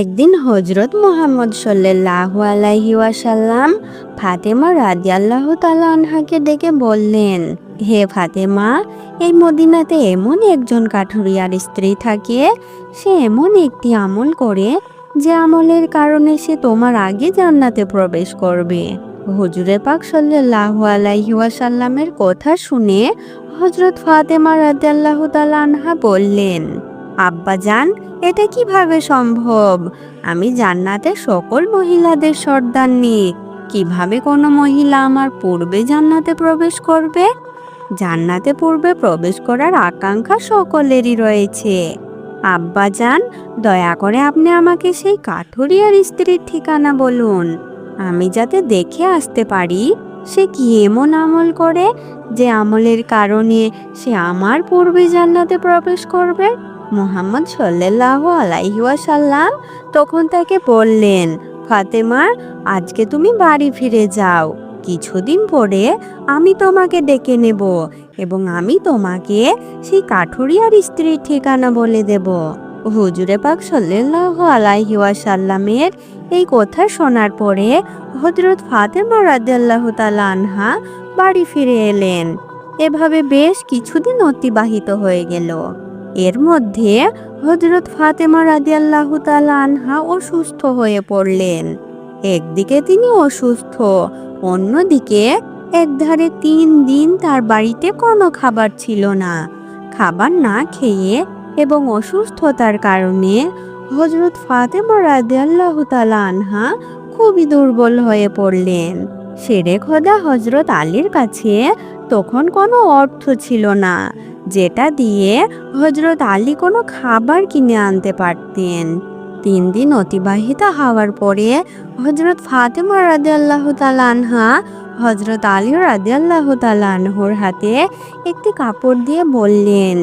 একদিন হজরত মোহাম্মদ সাল্লাল্লাহু আলাইহি ওয়াসাল্লাম ফাতেমা রাদিয়াল্লাহু তাআলা আনহাকে ডেকে বললেন, হে ফাতেমা, এই মদিনাতে এমন একজন কাঠুরিয়ার স্ত্রী থাকে, সে এমন একটি আমল করে যে আমলের কারণে সে তোমার আগে জান্নাতে প্রবেশ করবে। হুজুরে পাক সাল্লাল্লাহু আলাইহি ওয়াসাল্লামের কথা শুনে হজরত ফাতেমা রাদিয়াল্লাহু তাআলা আনহা বললেন আব্বাজান, এটা কীভাবে সম্ভব? আমি জান্নাতে সকল মহিলাদের সর্দারনি কীভাবে কোনো মহিলা আমার পূর্বে জান্নাতে প্রবেশ করবে? জান্নাতে পূর্বে প্রবেশ করার আকাঙ্ক্ষা সকলেরই রয়েছে। আব্বাজান, দয়া করে আপনি আমাকে সেই কাঠুরিয়ার স্ত্রীর ঠিকানা বলুন। আমি যাতে দেখে আসতে পারি, সে কি এমন আমল করে যে আমলের কারণে সে আমার পূর্বে জান্নাতে প্রবেশ করবে? মোহাম্মদ সাল্লাহ আলাইহি ওয়াসাল্লাম তখন তাকে বললেন ফাতেমা আজকে তুমি বাড়ি ফিরে যাও। কিছুদিন পরে আমি তোমাকে ডেকে নেব এবং আমি তোমাকে সেই কাঠুরিয়ার স্ত্রীর ঠিকানা বলে দেব। হুজুরে পাক সাল্লাহ আলাইহি ওয়াসাল্লামের এই কথা শোনার পরে হজরত ফাতেমা রাদিয়াল্লাহ তাআলা আনহা বাড়ি ফিরে এলেন। এভাবে বেশ কিছুদিন অতিবাহিত হয়ে গেল। এর মধ্যে হজরত ফাতেমা রাদিয়াল্লাহ তাআলা আনহা অসুস্থ হয়ে পড়লেন। একদিকে তিনি অসুস্থ, অন্যদিকে একধারে তিন দিন তার বাড়িতে কোনো খাবার ছিল না। খাবার না খেয়ে এবং অসুস্থতার কারণে হজরত ফাতেমা রাদিয়াল্লাহ তাআলা আনহা খুবই দুর্বল হয়ে পড়লেন। সেরে খোদা হজরত আলীর কাছে তখন কোনো অর্থ ছিল না। যেটা দিয়ে হজরত আলী কোনো খাবার কিনে আনতে পারতেন। তিন দিন অতিবাহিত হওয়ার পরে হজরত ফাতেমা রাদিয়াল্লাহ তাআলা আনহা হজরত আলী রাদিয়াল্লাহ তাআলা আনহুর হাতে একটি কাপড় দিয়ে বললেন,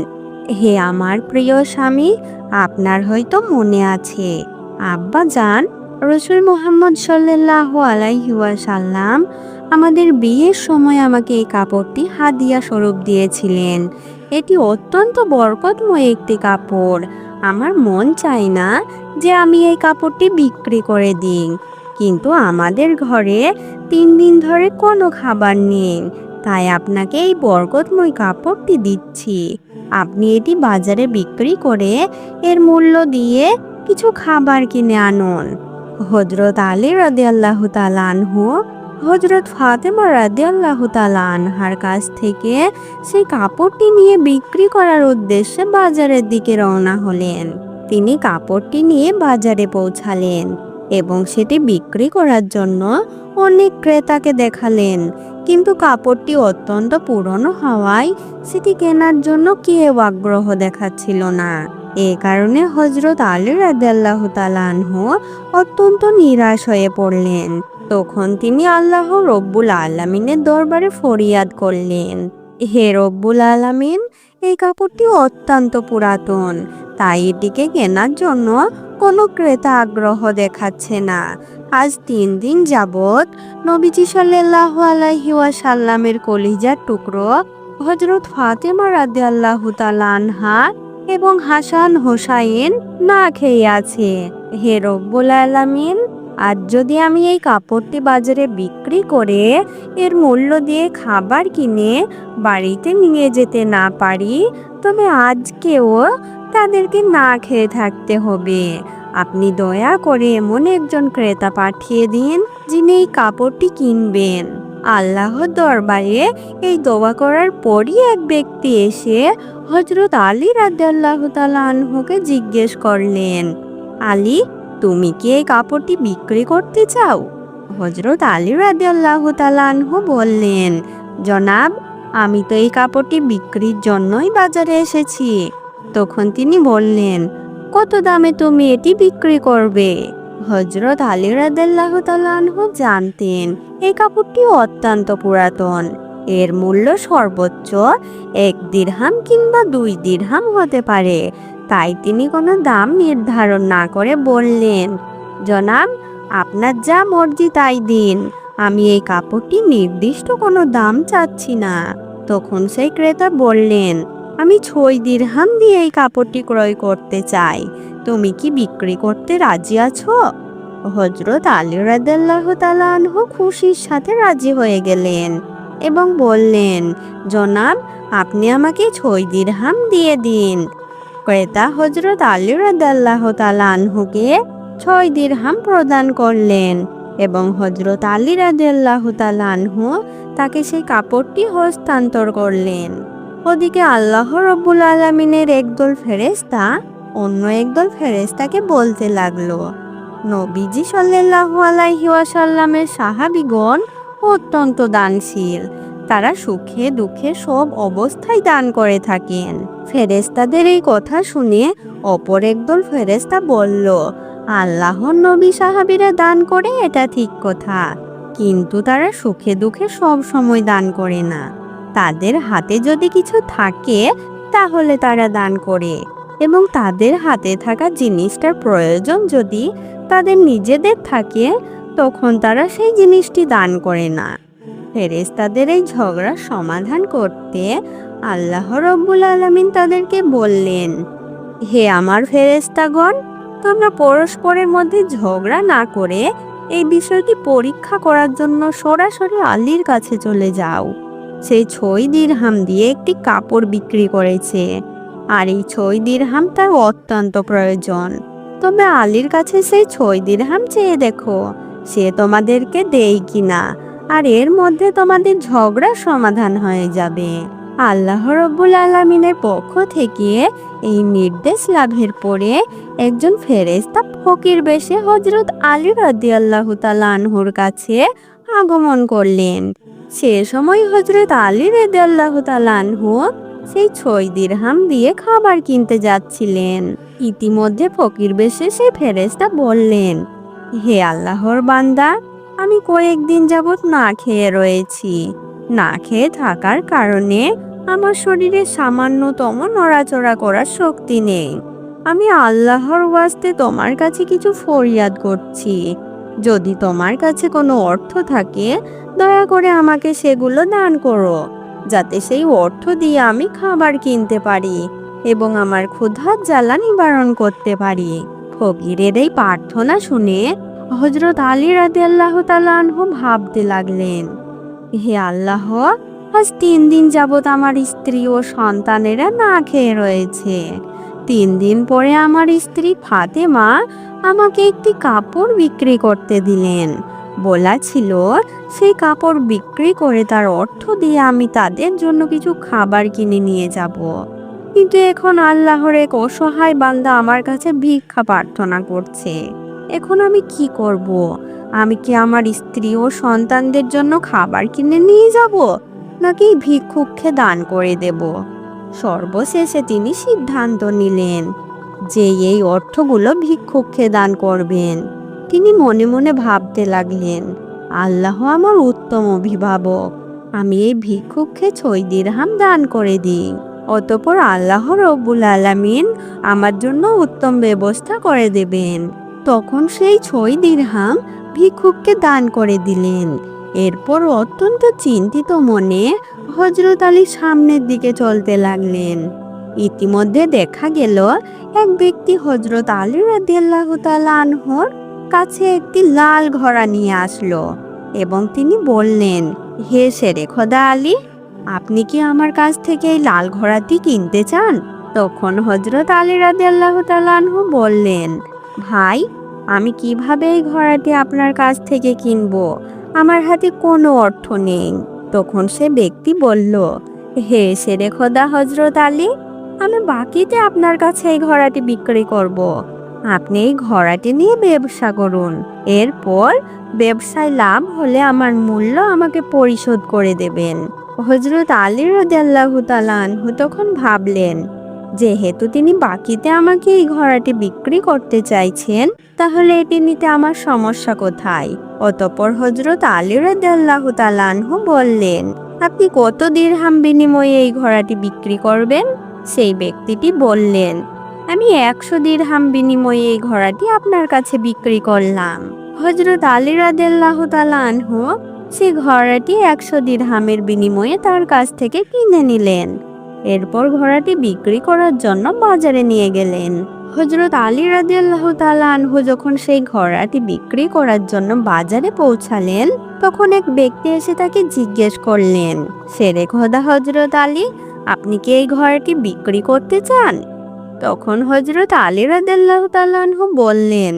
হে আমার প্রিয় স্বামী, আপনার হয়তো মনে আছে, আব্বা যান রসুল মোহাম্মদ সাল্লাহ আলাইহি ওয়াসাল্লাম আমাদের বিয়ের সময় আমাকে এই কাপড়টি হাদিয়া স্বরূপ দিয়েছিলেন। এটি অত্যন্ত বরকতময় একটি কাপড়। আমার মন চায় না যে আমি এই কাপড়টি বিক্রি করে দিই। কিন্তু আমাদের ঘরে তিন দিন ধরে কোনো খাবার নেই। তাই আপনাকে এই বরকতময় কাপড়টি দিচ্ছি। আপনি এটি বাজারে বিক্রি করে এর মূল্য দিয়ে কিছু খাবার কিনে আনুন। হজরত আলী রাদিয়াল্লাহ তাআলা আনহু হজরত ফাতেমা রাদিয়াল্লাহ তাআলা আনহার কাছ থেকে সেই কাপড়টি নিয়ে বিক্রি করার উদ্দেশ্যে বাজারের দিকে রওনা হলেন। তিনি কাপড়টি নিয়ে বাজারে পৌঁছালেন এবং সেটি বিক্রি করার জন্য অনেক ক্রেতাকে দেখালেন। কিন্তু কাপড়টি অত্যন্ত পুরনো হওয়ায় সেটি কেনার জন্য কেউ আগ্রহ দেখাচ্ছিল না। এ কারণে হজরত আলী রাদিয়াল্লাহ তাআলা আনহু অত্যন্ত নিরাশ হয়ে পড়লেন। তখন তিনি আল্লাহ রব্বুল আলামিনের দরবারে ফরিয়াদ করলেন। হে রব্বুল আলামিন, এই কাপড়টি অত্যন্ত পুরাতন, তাই এটিকে কেনার জন্য কোনো ক্রেতা আগ্রহ দেখাচ্ছে না। আজ তিন দিন যাবৎ নবীজি সাল্লাহ আলাইহি ওয়াসাল্লামের কলিজার টুকরো হজরত ফাতেমা রাদিয়াল্লাহু তাআলা আনহা এবং হাসান হোসাইন না খেয়ে আছে। হে রব্বুল আলামিন, আজ যদি আমি এই কাপড়টি বাজারে বিক্রি করে এর মূল্য দিয়ে খাবার কিনে বাড়িতে নিয়ে যেতে না পারি, তবে আজকেও তাদেরকে না খেয়ে থাকতে হবে। আপনি দয়া করে এমন একজন ক্রেতা পাঠিয়ে দিন, যিনি এই কাপড়টি কিনবেন। আল্লাহর দরবারে এই দোয়া করার পরই এক ব্যক্তি এসে হজরত আলী রাদিয়াল্লাহ তাআলা আনহুকে জিজ্ঞেস করলেন, আলী, তুমি কি এই কাপড়টি বিক্রি করতে চাও? হজরত আলী রাদিয়াল্লাহু তাআলা আনহু বললেন, জনাব, আমি তো এই কাপড়টি বিক্রির জন্যই বাজারে এসেছি। তখন তিনি বললেন, কত দামে তুমি এটি বিক্রি করবে? হজরত আলী রাদিয়াল্লাহু তাআলা জানতেন এই কাপড়টি অত্যন্ত পুরাতন। এর মূল্য সর্বোচ্চ এক দিরহাম কিংবা দুই দিরহাম হতে পারে। তাই তিনি কোনো দাম নির্ধারণ না করে বললেন, জনাব, আপনার যা মর্জি তাই দিন। আমি এই কাপড়টি নির্দিষ্ট কোনো দাম চাচ্ছি না। তখন সেই ক্রেতা বললেন, আমি ছয় দিরহাম দিয়ে এই কাপড়টি ক্রয় করতে চাই। তুমি কি বিক্রি করতে রাজি আছো? হজরত আলী রাদাল্লাহ তালানহ খুশির সাথে রাজি হয়ে গেলেন এবং বললেন, জনাব, আপনি আমাকে ছয় দিরহাম দিয়ে দিন। ক্রেতা হজরত আলী রাদাল্লাহ তালানহুকে ছয় দিরহাম প্রদান করলেন এবং হজরত আলী রাদাল্লাহ তালানহু তাকে সেই কাপড়টি হস্তান্তর করলেন। ওদিকে আল্লাহ রব্বুল আলমিনের একদল ফেরেস্তা অন্য একদল ফেরেস্তাকে বলতে লাগল, নবীজি সাল্লাল্লাহু আলাইহি ওয়াসাল্লামের সাহাবিগণ অত্যন্ত দানশীল। তারা সুখে দুঃখে সব অবস্থায় দান করে থাকেন। ফেরেস্তাদের এই কথা শুনে অপর একদল ফেরেস্তা বলল, আল্লাহর নবী সাহাবীরা দান করে, এটা ঠিক কথা। কিন্তু তারা সুখে দুঃখে সব সময় দান করে না। তাদের হাতে যদি কিছু থাকে, তাহলে তারা দান করে। এবং তাদের হাতে থাকা জিনিসটার প্রয়োজন যদি তাদের নিজেদের থাকে, তখন তারা সেই জিনিসটি দান করে না। ফেরেশতাদের এই ঝগড়ার সমাধান করতে আল্লাহ রব্বুল আলমিন তাদেরকে বললেন, হে আমার ফেরেশতাগণ, তোমরা পরস্পরের মধ্যে ঝগড়া না করে এই বিষয়টি পরীক্ষা করার জন্য সরাসরি আলীর কাছে চলে যাও। সেই ছয় দিরহাম দিয়ে একটি কাপড় বিক্রি করেছে। আর এই ছয় দিরহাম তার অত্যন্ত প্রয়োজন। তবে আলীর কাছে সেই ছয় দিরহাম চেয়ে দেখো, সে তোমাদেরকে দেয় কিনা, আর এর মধ্যে তোমাদের ঝগড়া সমাধান হয়ে যাবে। আল্লাহ রব্বুল আলমিনের পক্ষ থেকে এই নির্দেশ লাভের পরে একজন ফেরেস্তা ফকির বেশে হজরত আলী রাদি আল্লাহ তালানহুর কাছে আগমন করলেন। সে সময় হজরত আলী রেদি আল্লাহ তালানহু সেই ছয় দিরহাম দিয়ে খাবার কিনতে যাচ্ছিলেন। ইতিমধ্যে ফকির বেশে সেই ফেরেস্তা বললেন, হে আল্লাহর বান্দা, আমি কয়েকদিন যাবৎ না খেয়ে রয়েছি। না খেয়ে থাকার কারণে আমার শরীরে সামান্যতম নড়াচড়া করার শক্তি নেই। আমি আল্লাহর ওয়াস্তে তোমার কাছে কিছু ফরিয়াদ করছি। যদি তোমার কাছে কোনো অর্থ থাকে, দয়া করে আমাকে সেগুলো দান করো। যাতে সেই অর্থ দিয়ে আমি খাবার কিনতে পারি এবং আমার ক্ষুধার জ্বালা নিবারণ করতে পারি। ফকিরের এই প্রার্থনা শুনে হজরত আলী রাদি আল্লাহ তালানহু ভাবতে লাগলেন, হে আল্লাহ, আজ তিন দিন যাবৎ আমার স্ত্রী ও সন্তানেরা না খেয়ে রয়েছে। তিন দিন পরে আমার স্ত্রী ফাতেমা আমাকে একটি কাপড় বিক্রি করতে দিলেন। বলা ছিল, সেই কাপড় বিক্রি করে তার অর্থ দিয়ে আমি তাদের জন্য কিছু খাবার কিনে নিয়ে যাব। কিন্তু এখন আল্লাহর এক অসহায় বান্দা আমার কাছে ভিক্ষা প্রার্থনা করছে। এখন আমি কি করব? আমি কি আমার স্ত্রী ও সন্তানদের জন্য খাবার কিনে নিয়ে যাব, নাকি ভিক্ষুককে দান করে দেব? সর্বশেষে তিনি সিদ্ধান্ত নিলেন যে এই অর্থগুলো ভিক্ষুককে দান করবেন। তিনি মনে মনে ভাবতে লাগলেন, আল্লাহ আমার উত্তম অভিভাবক, আমি এই ভিক্ষুককে ছয় দিরহাম দান করে দিই। অতপর আল্লাহ রব্বুল আলামিন আমার জন্য উত্তম ব্যবস্থা করে দেবেন। তখন সেই ছয় দিরহাম ভিক্ষুককে দান করে দিলেন। এরপর অত্যন্ত চিন্তিত মনে হজরত আলী সামনের দিকে চলতে লাগলেন। ইতিমধ্যে দেখা গেল, এক ব্যক্তি হজরত আলী রাদিয়াল্লাহ আনহর কাছে একটি লাল ঘোড়া নিয়ে আসলো এবং তিনি বললেন, হে শেরে খোদা আলী, আপনি কি আমার কাছ থেকে এই লাল ঘোড়াটি কিনতে চান? তখন হজরত আলী রাদিয়াল্লাহ আনহু বললেন, ভাই, আমি কীভাবে এই ঘোড়াটি আপনার কাছ থেকে কিনব? আমার হাতে কোনো অর্থ নেই। তখন সে ব্যক্তি বলল, হে শেরে খোদা হজরত আলী, আমি বাকিতে আপনার কাছে এই ঘোড়াটি বিক্রি করব। আপনি এই ঘোড়াটি নিয়ে ব্যবসা করুন। এরপর ব্যবসায় লাভ হলে আমার মূল্য আমাকে পরিশোধ করে দেবেন। হজরত আলী রদাল্লাহু তালানহু তখন ভাবলেন, যেহেতু তিনি বাকিতে আমাকে এই ঘোড়াটি বিক্রি করতে চাইছেন, তাহলে এটি নিতে আমার সমস্যা কোথায়? অতপর হজরত আলী রাদিয়াল্লাহু তালানহু বললেন, আপনি কত দিরহাম বিনিময়ে এই ঘোড়াটি বিক্রি করবেন? সেই ব্যক্তিটি বললেন আমি একশো দিরহাম বিনিময়ে এই ঘোড়াটি আপনার কাছে বিক্রি করলাম। হজরত আলী রাদিয়াল্লাহু তালানহু সেই ঘোড়াটি একশো দিরহামের বিনিময়ে তার কাছ থেকে কিনে নিলেন। এরপর ঘোড়াটি বিক্রি করার জন্য বাজারে নিয়ে গেলেন। হজরত আলী রাদিয়াল্লাহু তাআলা আনহু যখন সেই ঘোড়াটি বিক্রি করার জন্য বাজারে পৌঁছালেন, তখন এক ব্যক্তি এসে তাকে জিজ্ঞেস করলেন সেরে খোদা হজরত আলী, আপনি কি এই ঘোড়াটি বিক্রি করতে চান? তখন হজরত আলী রাদিয়াল্লাহু তাআলা আনহু বললেন,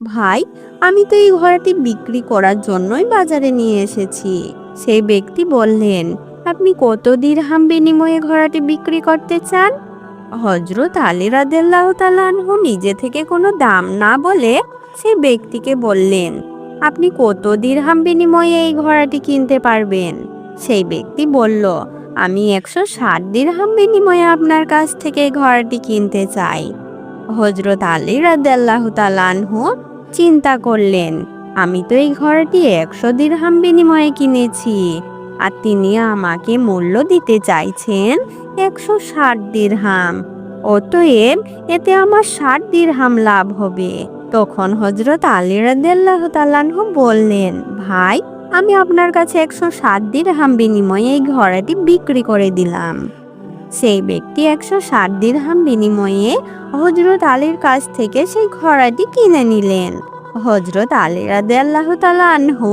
ভাই, আমি তো এই ঘোড়াটি বিক্রি করার জন্যই বাজারে নিয়ে এসেছি। সেই ব্যক্তি বললেন, আপনি কত দিরহাম বিনিময়ে ঘোড়াটি বিক্রি করতে চান? হজরত আলী রাদেল্লাহ তালানহু নিজে থেকে কোনো দাম না বলে সেই ব্যক্তিকে বললেন, আপনি কত দিরহাম বিনিময়ে এই ঘোড়াটি কিনতে পারবেন? সেই ব্যক্তি বলল আমি একশো ষাট দিরহাম বিনিময়ে আপনার কাছ থেকে ঘোড়াটি কিনতে চাই। হজরত আলী রাদেল্লাহ তালানহু চিন্তা করলেন, আমি তো এই ঘরটি একশো দিরহাম বিনিময়ে কিনেছি, আর তিনি আমাকে মূল্য দিতে চাইছেন একশো ষাট দিরহাম। অতএব এতে আমার ষাট দিরহাম লাভ হবে। তখন হজরত আলী রাদিয়াল্লাহু তাআলাহু বললেন, ভাই আমি আপনার কাছে একশো ষাট দিরহাম বিনিময়ে এই ঘোড়াটি বিক্রি করে দিলাম। সেই ব্যক্তি একশো ষাট দিরহাম বিনিময়ে হজরত আলীর কাছ থেকে সেই ঘোড়াটি কিনে নিলেন। হজরত আলী রাদিয়াল্লাহু তাআলা আনহু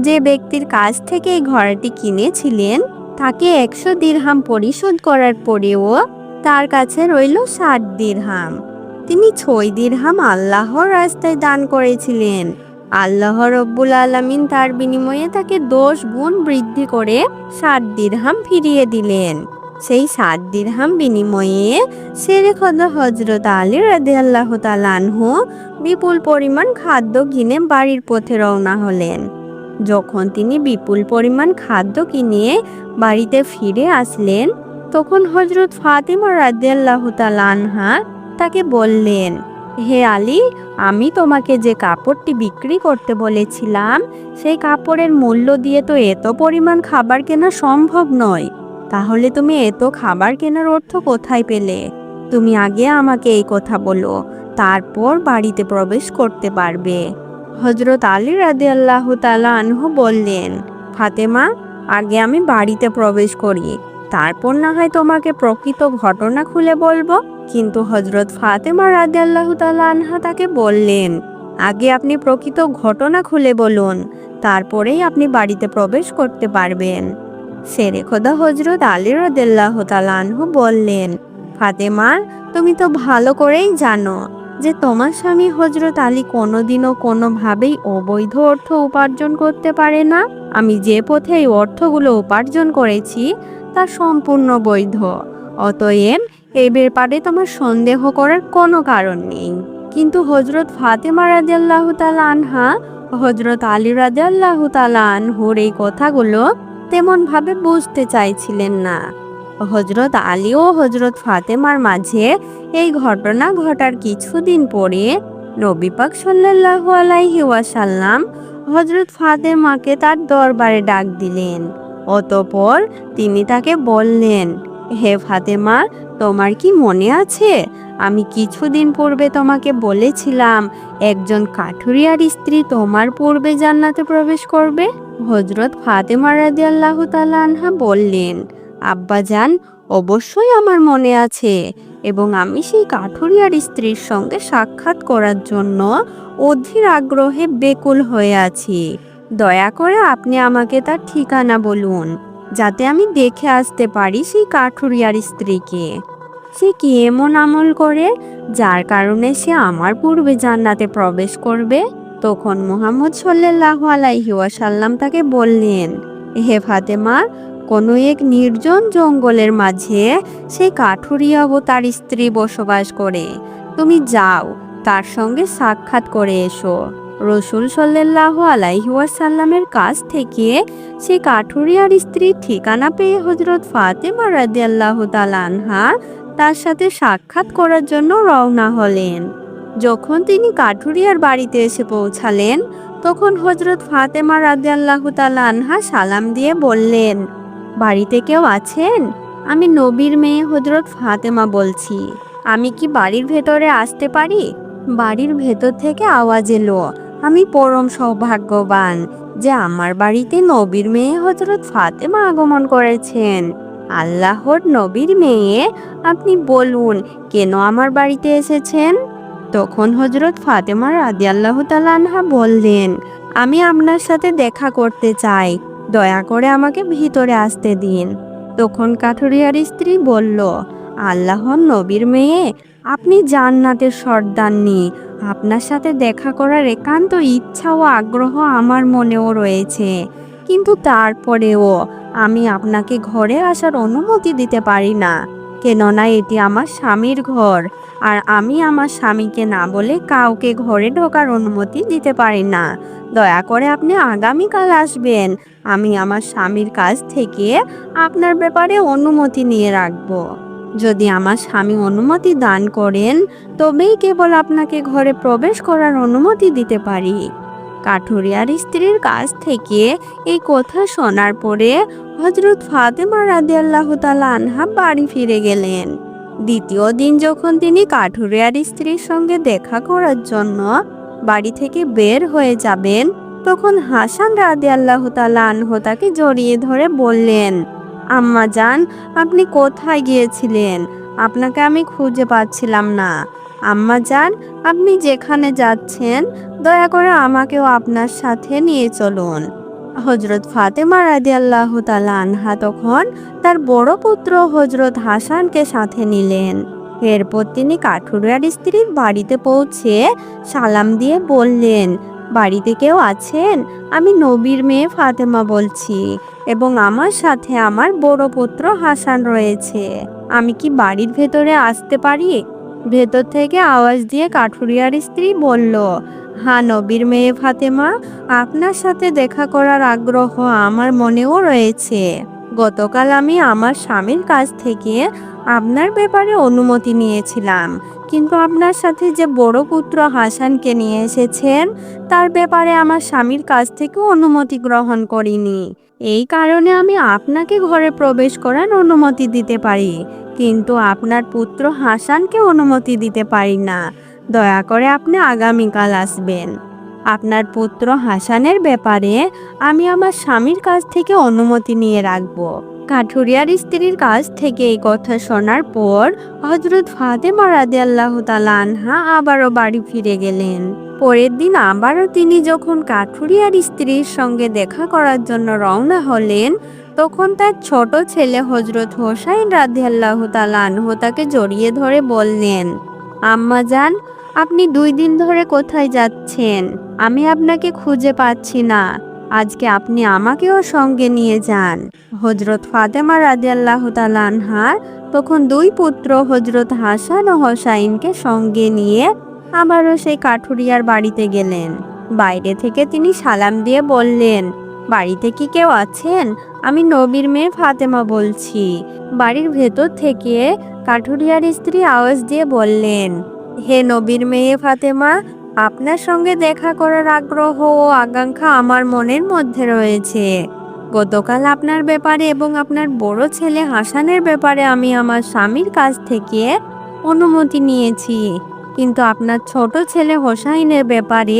যে ব্যক্তির কাছ থেকে এই ঘোড়াটি কিনেছিলেন, তাকে একশো দিরহাম পরিশোধ করার পরেও তার কাছে রইল ষাট দিরহাম। তিনি ছয় দিরহাম আল্লাহর রাস্তায় দান করেছিলেন। আল্লাহ রব্বুল আলমিন তার বিনিময়ে তাকে দশ গুণ বৃদ্ধি করে ষাট দিরহাম ফিরিয়ে দিলেন। সেই ষাট দিরহাম বিনিময়ে সেরে খোদা হজরত আলী রাধে আল্লাহ তালানহু বিপুল পরিমাণ খাদ্য কিনে বাড়ির পথে রওনা হলেন। যখন তিনি বিপুল পরিমাণ খাদ্য কিনে বাড়িতে ফিরে আসলেন, তখন হজরত ফাতিমা রাদিয়াল্লাহ আনহা তাকে বললেন হে আলী, আমি তোমাকে যে কাপড়টি বিক্রি করতে বলেছিলাম, সেই কাপড়ের মূল্য দিয়ে তো এত পরিমাণ খাবার কেনা সম্ভব নয়। তাহলে তুমি এত খাবার কেনার অর্থ কোথায় পেলে? তুমি আগে আমাকে এই কথা বলো, তারপর বাড়িতে প্রবেশ করতে পারবে। হজরত আলী রাদে আল্লাহ তালা আনহু বললেন, ফাতেমা, আগে আমি বাড়িতে প্রবেশ করি, তারপর না হয় তোমাকে প্রকৃত ঘটনা খুলে বলব। কিন্তু হজরত ফাতেমা রাদে আল্লাহ আনহা তাকে বললেন, আগে আপনি প্রকৃত ঘটনা খুলে বলুন, তারপরেই আপনি বাড়িতে প্রবেশ করতে পারবেন। সেরে খোদা হজরত আলী রদেল্লাহ তালানহু বললেন, ফাতেমা, তুমি তো ভালো করেই জানো যে তোমার স্বামী হজরত আলী কোনোদিনও কোনোভাবেই অবৈধ অর্থ উপার্জন করতে পারে না। আমি যে পথে এই অর্থগুলো উপার্জন করেছি, তা সম্পূর্ণ বৈধ। অতএব এই ব্যাপারে তোমার সন্দেহ করার কোনো কারণ নেই। কিন্তু হজরত ফাতেমা রাদিয়াল্লাহ তালা আনহা হজরত আলী রাদিয়াল্লাহ তালা আনহুর এই কথাগুলো তেমন ভাবে বুঝতে চাইছিলেন না। হজরত আলী ও হজরত ফাতেমার মাঝে এই ঘটনা ঘটার কিছুদিন পরে নবী পাক সাল্লাল্লাহু আলাইহি ওয়াসাল্লাম হজরত ফাতেমাকে তার দরবারে ডাক দিলেন। অতপর তিনি তাকে বললেন হে ফাতেমা, তোমার কি মনে আছে? আমি কিছুদিন পূর্বে তোমাকে বলেছিলাম, একজন কাঠুরিয়ার স্ত্রী তোমার পূর্বে জান্নাতে প্রবেশ করবে। হজরত ফাতেমা রাদিয়াল্লাহু তাআলা আনহা বললেন, আব্বাজান, অবশ্যই আমার মনে আছে এবং আমি সেই কাঠুরিয়ার স্ত্রীর সঙ্গে সাক্ষাৎ করার জন্য অধীর আগ্রহে বেকুল হয়ে আছি। দয়া করে আপনি আমাকে তার ঠিকানা বলুন। যাতে আমি দেখে আসতে পারি সেই কাঠুরিয়ার স্ত্রীকে। সে কি এমন আমল করে, যার কারণে সে আমার পূর্বে জান্নাতে প্রবেশ করবে? তখন মুহাম্মদ সাল্লাল্লাহু আলাইহি তাকে বললেন, হে ফাতেমা, কোনো এক নির্জন জঙ্গলের মাঝে সেই কাঠুরিয়া ও তার স্ত্রী বসবাস করে। তুমি যাও, তার সঙ্গে সাক্ষাৎ করে এসো। রসুল সাল্লাহ আলাইহি ওয়াসাল্লামের কাছ থেকে সে কাঠুরিয়ার স্ত্রীর ঠিকানা পেয়ে হজরত ফাতেমা রাদিয়াল্লাহু তাআলা আনহা তার সাথে সাক্ষাৎ করার জন্য রওনা হলেন। যখন তিনি কাঠুরিয়ার বাড়িতে এসে পৌঁছালেন, তখন হজরত ফাতেমা রাদিয়াল্লাহু তাআলা আনহা সালাম দিয়ে বললেন, বাড়িতে কেউ আছেন? আমি নবীর মেয়ে হজরত ফাতেমা বলছি। আমি কি বাড়ির ভেতরে আসতে পারি? বাড়ির ভেতর থেকে আওয়াজ এলো। আমি পরম সৌভাগ্যবান যে আমার বাড়িতে নবীর মেয়ে হজরত ফাতেমা আগমন করেছেন। আল্লাহর নবীর মেয়ে, আপনি বলুন, কেন আমার বাড়িতে এসেছেন? তখন হজরত ফাতেমা রাদি আল্লাহ আনহা বললেন, আমি আপনার সাথে দেখা করতে চাই, দয়া করে আমাকে ভিতরে আসতে দিন। তখন কাঠুরিয়ার স্ত্রী বলল, আল্লাহর নবীর মেয়ে, আপনি জান্নাতের সর্দাননি আপনার সাথে দেখা করার একান্ত ইচ্ছা ও আগ্রহ আমার মনেও রয়েছে। কিন্তু তারপরেও আমি আপনাকে ঘরে আসার অনুমতি দিতে পারি না। কেননা এটি আমার স্বামীর ঘর, আর আমি আমার স্বামীকে না বলে কাউকে ঘরে ঢোকার অনুমতি দিতে পারি না। দয়া করে আপনি আগামীকাল আসবেন। আমি আমার স্বামীর কাছ থেকে আপনার ব্যাপারে অনুমতি নিয়ে রাখব। যদি আমার স্বামী অনুমতি দান করেন, তবেই কেবল আপনাকে ঘরে প্রবেশ করার অনুমতি দিতে পারি। কাঠুরিয়ার স্ত্রীর কাছ থেকে এই কথা শোনার পরে হজরত ফাতেমা রাদি আল্লাহ আনহা বাড়ি ফিরে গেলেন। দ্বিতীয় দিন যখন তিনি কাঠুরিয়ার স্ত্রীর সঙ্গে দেখা করার জন্য বাড়ি থেকে বের হয়ে যাবেন, তখন হাসান রাদি আল্লাহ তাকে জড়িয়ে ধরে বললেন আম্মা জান, আপনি কোথায় গিয়েছিলেন? আপনাকে আমি খুঁজে পাচ্ছিলাম না। আম্মা জান, আপনি যেখানে যাচ্ছেন, দয়া করে আমাকেও আপনার সাথে নিয়ে চলুন। হজরত ফাতেমা রাদি আল্লাহ আনহা তখন তার বড় পুত্র হজরত হাসানকে সাথে নিলেন। এরপর তিনি কাঠুরিয়ার স্ত্রীর বাড়িতে পৌঁছে সালাম দিয়ে বললেন বাড়িতে কেউ আছেন? আমি নবীর মেয়ে ফাতেমা বলছি এবং আমার সাথে আমার বড় পুত্র হাসান রয়েছে। আমি কি বাড়ির ভেতরে আসতে পারি? ভেতর থেকে আওয়াজ দিয়ে কাঠুরিয়ার স্ত্রী বলল হ্যাঁ নবীর মেয়ে ফাতেমা, আপনার সাথে দেখা করার আগ্রহ আমার মনেও রয়েছে। গতকাল আমি আমার স্বামীর কাছ থেকে আপনার ব্যাপারে অনুমতি নিয়েছিলাম। কিন্তু আপনার সাথে যে বড় পুত্র হাসানকে নিয়ে এসেছেন, তার ব্যাপারে আমার স্বামীর কাছ থেকে অনুমতি গ্রহণ করিনি। এই কারণে আমি আপনাকে ঘরে প্রবেশ করার অনুমতি দিতে পারি, কিন্তু আপনার পুত্র হাসানকে অনুমতি দিতে পারি না। দয়া করে আপনি আগামীকাল আসবেন। আপনার পুত্র হাসানের ব্যাপারে আমি আমার স্বামীর কাছ থেকে অনুমতি নিয়ে রাখব। কাঠুরিয়ার স্ত্রীর কাছ থেকে এই কথা শোনার পর হজরত ফাতেমা রাদে আল্লাহ আনহা আবারও বাড়ি ফিরে গেলেন। পরের দিন আবারও তিনি যখন কাঠুরিয়ার স্ত্রীর সঙ্গে দেখা করার জন্য রওনা হলেন, তখন তার ছোট ছেলে হজরত হোসাইন রাধে আল্লাহ আনহু তাকে জড়িয়ে ধরে বললেন, আম্মা যান আপনি দুই দিন ধরে কোথায় যাচ্ছেন? আমি আপনাকে খুঁজে পাচ্ছি না। আজকে আপনি আমাকেও সঙ্গে নিয়ে যান। হজরত ফাতেমা রাজি আল্লাহ আনহার তখন দুই পুত্র হজরত হাসান ও হোসাইনকে সঙ্গে নিয়ে আবারও সেই কাঠুরিয়ার বাড়িতে গেলেন। বাইরে থেকে তিনি সালাম দিয়ে বললেন, বাড়িতে কি কেউ আছেন? আমি নবীর মেয়ে ফাতেমা বলছি। বাড়ির ভেতর থেকে কাঠুরিয়ার স্ত্রী আওয়াজ দিয়ে বললেন, হে নবীর মেয়ে ফাতেমা আপনার সঙ্গে দেখা করার আগ্রহ ও আকাঙ্ক্ষা আমার মনের মধ্যে রয়েছে। গতকাল আপনার ব্যাপারে এবং আপনার বড় ছেলে হাসানের ব্যাপারে আমি আমার স্বামীর কাছ থেকে অনুমতি নিয়েছি। কিন্তু আপনার ছোট ছেলে হোসাইনের ব্যাপারে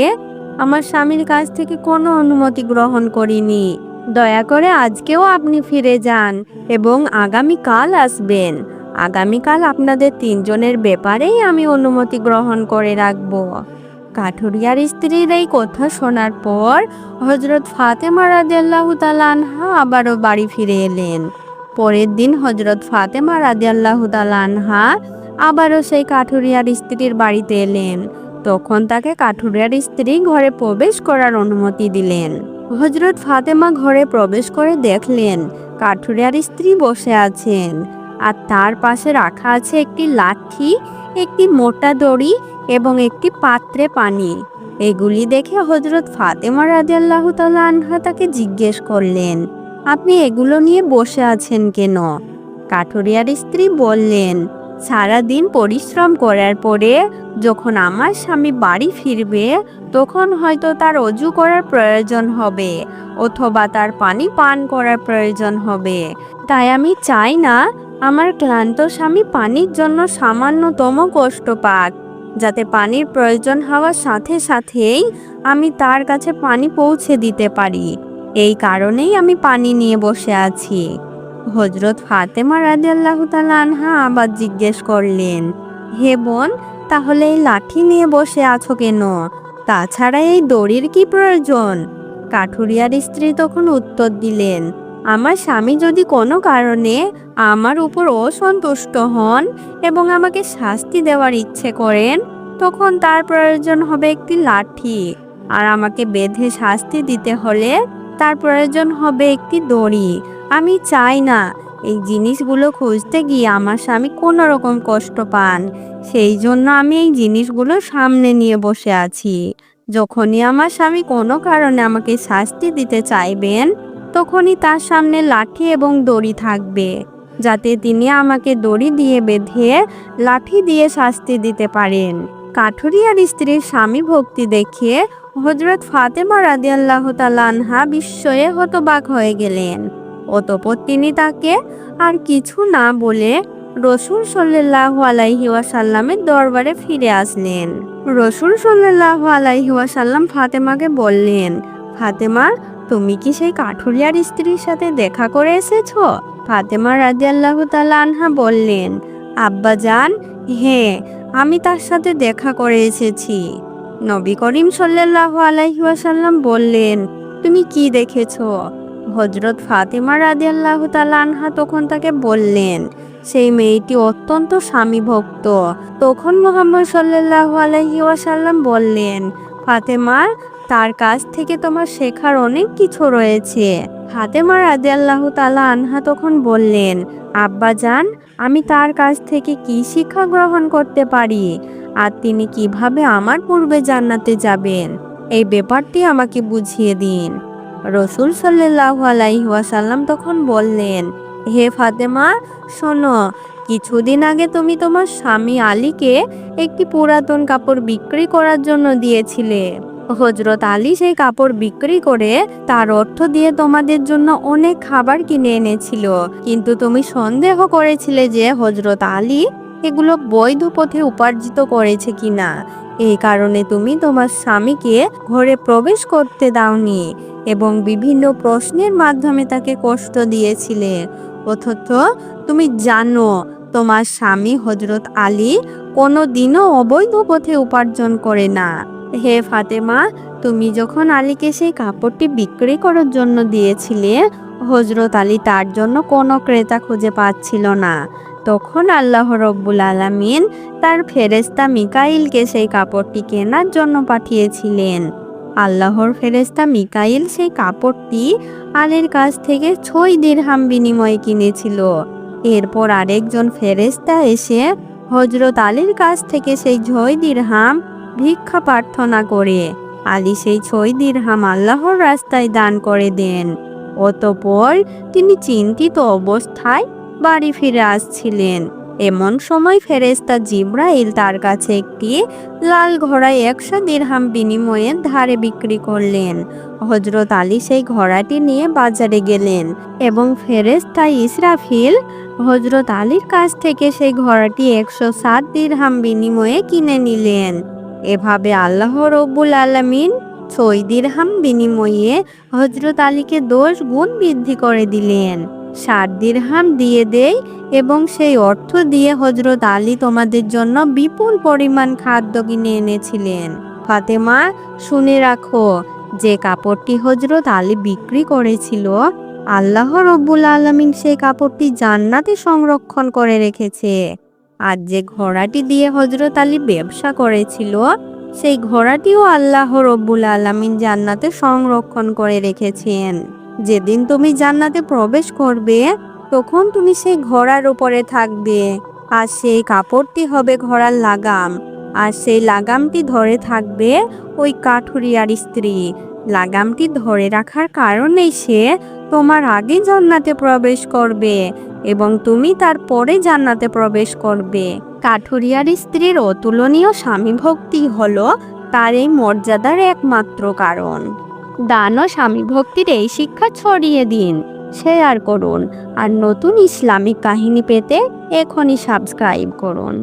আমার স্বামীর কাছ থেকে কোনো অনুমতি গ্রহণ করিনি। দয়া করে আজকেও আপনি ফিরে যান এবং আগামীকাল আসবেন। আগামীকাল আপনাদের তিনজনের ব্যাপারেই আমি অনুমতি গ্রহণ করে রাখব। কাঠুরিয়ার স্ত্রীর এই কথা শোনার পর হজরত ফাতেমা রাজিয়াল্লাহ আনহা আবারও বাড়ি ফিরে এলেন। পরের দিন হজরত ফাতেমা রাজিয়াল্লাহ আনহা আবারও সেই কাঠুরিয়ার স্ত্রীর বাড়িতে এলেন। তখন তাকে কাঠুরিয়ার স্ত্রী ঘরে প্রবেশ করার অনুমতি দিলেন। হজরত ফাতেমা ঘরে প্রবেশ করে দেখলেন কাঠুরিয়ার স্ত্রী বসে আছেন। আর তার পাশে রাখা আছে একটি লাঠি একটি মোটা দড়ি এবং একটি পাত্রে পানি। এগুলি দেখে হজরত ফাতেমা রাজি আল্লাহ আনহা তাকে জিজ্ঞেস করলেন, আপনি এগুলো নিয়ে বসে আছেন কেন? কাঠুরিয়ার স্ত্রী বললেন, সারাদিন পরিশ্রম করার পরে যখন আমার স্বামী বাড়ি ফিরবে, তখন হয়তো তার অজু করার প্রয়োজন হবে অথবা তার পানি পান করার প্রয়োজন হবে। তাই আমি চাই না আমার ক্লান্ত স্বামী পানির জন্য সামান্যতম কষ্ট পাক যাতে পানির প্রয়োজন হওয়ার সাথে সাথেই আমি তার কাছে পানি পৌঁছে দিতে পারি। এই কারণেই আমি পানি নিয়ে বসে আছি। হজরত ফাতেমা রাদিয়াল্লাহু তাআলা আনহা আবার জিজ্ঞেস করলেন, হে বোন, তাহলে এই লাঠি নিয়ে বসে আছো কেন? তাছাড়া এই দড়ির কি প্রয়োজন? কাঠুরিয়ার স্ত্রী তখন উত্তর দিলেন আমার স্বামী যদি কোনো কারণে আমার উপর অসন্তুষ্ট হন এবং আমাকে শাস্তি দেওয়ার ইচ্ছে করেন, তখন তার প্রয়োজন হবে একটি লাঠি। আর আমাকে বেঁধে শাস্তি দিতে হলে তার প্রয়োজন হবে একটি দড়ি। আমি চাই না এই জিনিসগুলো খুঁজতে গিয়ে আমার স্বামী কোনো রকম কষ্ট পান। সেই জন্য আমি এই জিনিসগুলো সামনে নিয়ে বসে আছি। যখনই আমার স্বামী কোনো কারণে আমাকে শাস্তি দিতে চাইবেন তখনই তার সামনে লাঠি এবং দড়ি থাকবে, যাতে তিনি আমাকে দড়ি দিয়ে বেঁধে লাঠি দিয়ে শাস্তি দিতে পারেন। কাঠুরিয়ার স্ত্রীর স্বামী ভক্তি দেখে হজরত ফাতেমা রাদিয়াল্লাহ আনহা বিস্ময়ে হতবাক হয়ে গেলেন। অতপর তিনি তাকে আর কিছু না বলে রসুল সাল্লাহ আলাইহি ওয়াসাল্লামের দরবারে ফিরে আসলেন। রসুল সাল্লাহ আলাইহি ওয়াসাল্লাম ফাতেমাকে বললেন, ফাতেমা তুমি কি সেই কাঠুরিয়ার স্ত্রীর সাথে দেখা করে এসেছ? ফাতেমা রাদিয়াল্লাহ তাআলা আনহা বললেন, আব্বা জান হ্যাঁ আমি তার সাথে দেখা করে এসেছি। নবী করিম সাল্লাহ আলাইহি ওয়াসাল্লাম বললেন, তুমি কি দেখেছ? হজরত ফাতেমা রাদিয়াল্লাহু তাআলা আনহা তখন তাকে বললেন, সেই মেয়েটি অত্যন্ত স্বামী ভক্ত তখন মোহাম্মদ সাল্লাল্লাহু আলাইহি ওয়াসাল্লাম বললেন, ফাতেমা তার কাছ থেকে তোমার শেখার অনেক কিছু রয়েছে। ফাতেমা রাদিয়াল্লাহু তালা আনহা তখন বললেন, আব্বা জান, আমি তার কাছ থেকে কি শিক্ষা গ্রহণ করতে পারি? আর তিনি কীভাবে আমার পূর্বে জান্নাতে যাবেন? এই ব্যাপারটি আমাকে বুঝিয়ে দিন। রসুল সাল্লাহু আলাইহাসাল্লাম তখন বললেন, হে ফাতেমা, শোনো, কিছুদিন আগে তুমি তোমার স্বামী আলীকে একটি পুরাতন কাপড় বিক্রি করার জন্য দিয়েছিলে। হজরত আলী সেই কাপড় বিক্রি করে তার অর্থ দিয়ে তোমাদের জন্য অনেক খাবার কিনে এনেছিল। কিন্তু তুমি সন্দেহ করেছিলে যে হজরত আলী এগুলো বৈধ পথে উপার্জিত করেছে কিনা। এই কারণে তুমি তোমার স্বামীকে ঘরে প্রবেশ করতে দাওনি এবং বিভিন্ন প্রশ্নের মাধ্যমে তাকে কষ্ট দিয়েছিলে। অথচ তুমি জানো, তোমার স্বামী হজরত আলী কোনো দিনও অবৈধ পথে উপার্জন করে না। হে ফাতেমা, তুমি যখন আলীকে সেই কাপড়টি বিক্রি করার জন্য দিয়েছিলে হজরত আলী তার জন্য কোনো ক্রেতা খুঁজে পাচ্ছিল না। তখন আল্লাহ রব্বুল আলামিন তার ফেরেস্তা মিকাইলকে সেই কাপড়টি কেনার জন্য পাঠিয়েছিলেন। আল্লাহর ফেরেস্তা মিকাইল সেই কাপড়টি আলীর কাছ থেকে ছয় দিরহাম বিনিময়ে কিনেছিল। এরপর আরেকজন ফেরেস্তা এসে হজরত আলীর কাছ থেকে সেই ছয় দিরহাম ভিক্ষা প্রার্থনা করে। আলী সেই ছয় দিরহাম আল্লাহর রাস্তায় দান করে দেন। অতপর তিনি চিন্তিত অবস্থায় বাড়ি ফিরে আসছিলেন। এমন সময় ফেরেস্তা জিব্রাইল তার কাছে একটি লাল ঘোড়ায় একশো দিরহাম বিনিময়ে ধারে বিক্রি করলেন। হজরত আলী সেই ঘোড়াটি নিয়ে বাজারে গেলেন এবং ফেরেস্তা ইসরাফিল হজরত আলীর কাছ থেকে সেই ঘোড়াটি একশো সাত দিরহাম বিনিময়ে কিনে নিলেন। এভাবে আল্লাহ রব্বুল আলমিন ছয় দিরহাম বিনিময়ে হজরত আলীকে দশ গুণ বৃদ্ধি করে দিলেন। ষাট দিরহাম দিয়ে দেয় এবং সেই অর্থ দিয়ে হজরত আলী তোমাদের জন্য বিপুল পরিমাণ খাদ্য কিনে এনেছিলেন। ফাতেমা, শুনে রাখো, যে কাপড়টি হজরত আলী বিক্রি করেছিল, আল্লাহ রব্বুল আলমিন সেই কাপড়টি জান্নাতে সংরক্ষণ করে রেখেছে। আর যে ঘোড়াটি দিয়ে হজরত আলী ব্যবসা করেছিল, সেই ঘোড়াটিও আল্লাহ রব্বুল আলমিন জান্নাতে সংরক্ষণ করে রেখেছেন। যেদিন তুমি জান্নাতে প্রবেশ করবে, তখন তুমি সেই ঘোড়ার উপরে থাকবে, আর সেই কাপড়টি হবে ঘোড়ার লাগাম, আর সেই লাগামটি ধরে থাকবে ওই কাঠুরিয়ার স্ত্রী। লাগামটি ধরে রাখার কারণেই সে তোমার আগে জান্নাতে প্রবেশ করবে এবং তুমি তারপরে জান্নাতে প্রবেশ করবে। কাঠুরিয়ার স্ত্রীর অতুলনীয় স্বামী ভক্তি হলো তার এই মর্যাদার একমাত্র কারণ। দান ও স্বামী ভক্তির এই শিক্ষা ছড়িয়ে দিন, শেয়ার করুন আর নতুন ইসলামিক কাহিনী পেতে এখনই সাবস্ক্রাইব করুন।